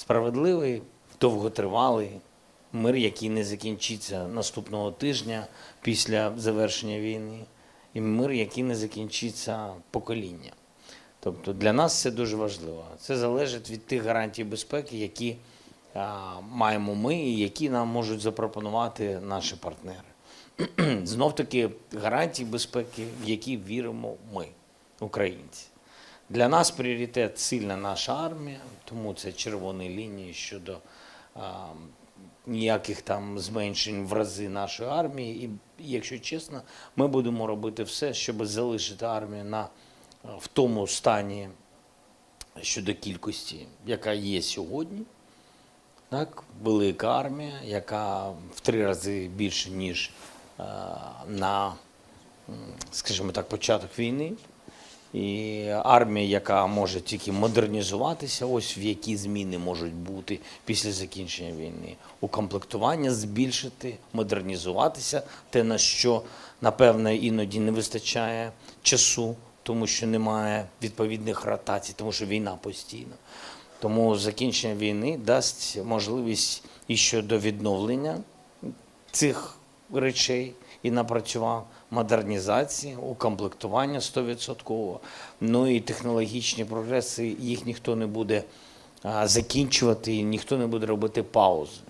справедливий, довготривалий мир, який не закінчиться наступного тижня після завершення війни, і мир, який не закінчиться покоління. Тобто для нас це дуже важливо. Це залежить від тих гарантій безпеки, які маємо ми, і які нам можуть запропонувати наші партнери. Знов таки гарантії безпеки, в які віримо ми, українці. Для нас пріоритет сильна наша армія, тому це червоні лінії щодо а, ніяких там зменшень в рази нашої армії. І, якщо чесно, ми будемо робити все, щоб залишити армію на, в тому стані щодо кількості, яка є сьогодні. Так, велика армія, яка в три рази більше, ніж е, на, скажімо так, початок війни. І армія, яка може тільки модернізуватися, ось в які зміни можуть бути після закінчення війни. Укомплектування збільшити, модернізуватися, те, на що, напевне, іноді не вистачає часу, тому що немає відповідних ротацій, тому що війна постійна. Тому закінчення війни дасть можливість і щодо відновлення цих речей і напрацював модернізації, укомплектування 100%. Ну і технологічні прогреси, їх ніхто не буде закінчувати, і ніхто не буде робити паузи.